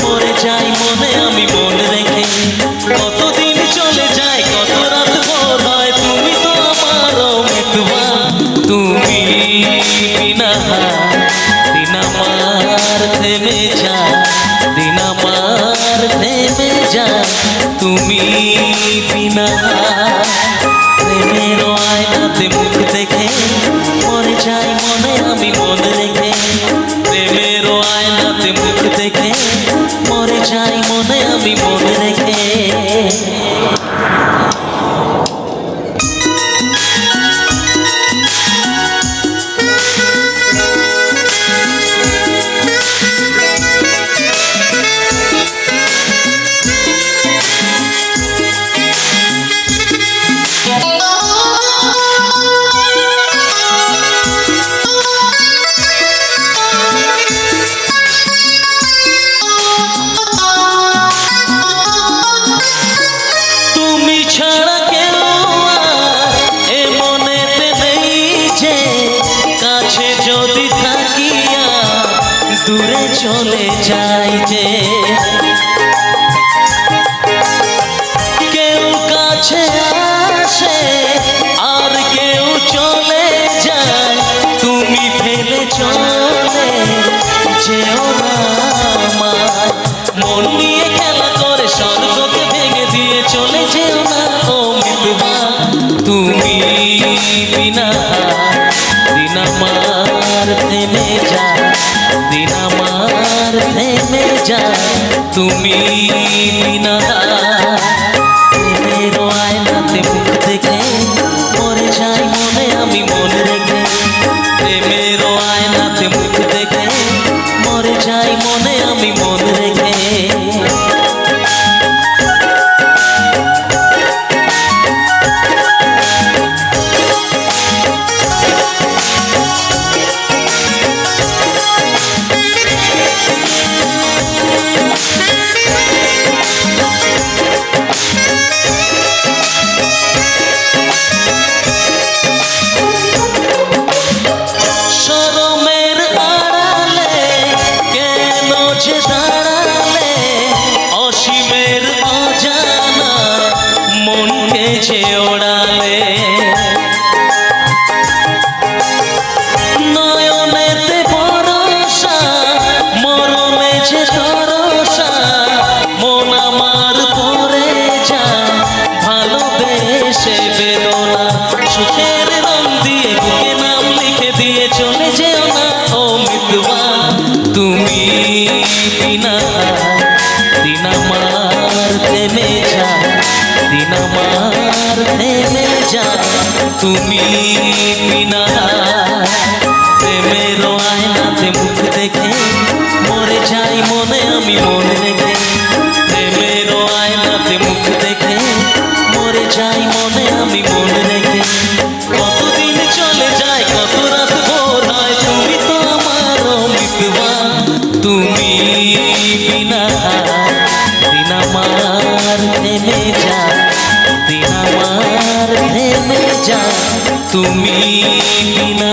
মরে যাই মনে আমি মন রেখে। কতদিন চলে যায়, কত রাত ভোর হয়, তুমি তো আমার মিতবা। তুমি বিনা দিন আমার থেমে যা দিন আমার থেমে যা। তুমি বিনা প্রেমের আয়নাতে মুখ দেখে, মরে যাই মনে আমি মন রেখে। ফেলে চলে যেও না আমার মন নিয়ে খেলা করে স্বর্গকে ভেঙে দিয়ে চলে যেও না, ও মিতবা। তুমি বিনা দিন থেমে যা দিন আমার থেমে যা। তুমি বিনা দিন আমার থেমে যা, তুমি বিনা প্রেমের আয়নাতে মুখ দেখে মরে যাই মনে, আমি মন রেখে। প্রেমের আয়নাতে মুখ দেখে মরে যাই মনে, আমি মন রেখে। কতদিন চলে যায়, কত রাত ভোর হয়, তুমি তো আমার মিতবা তুমি বিনা দিন আমার তুমি বিনা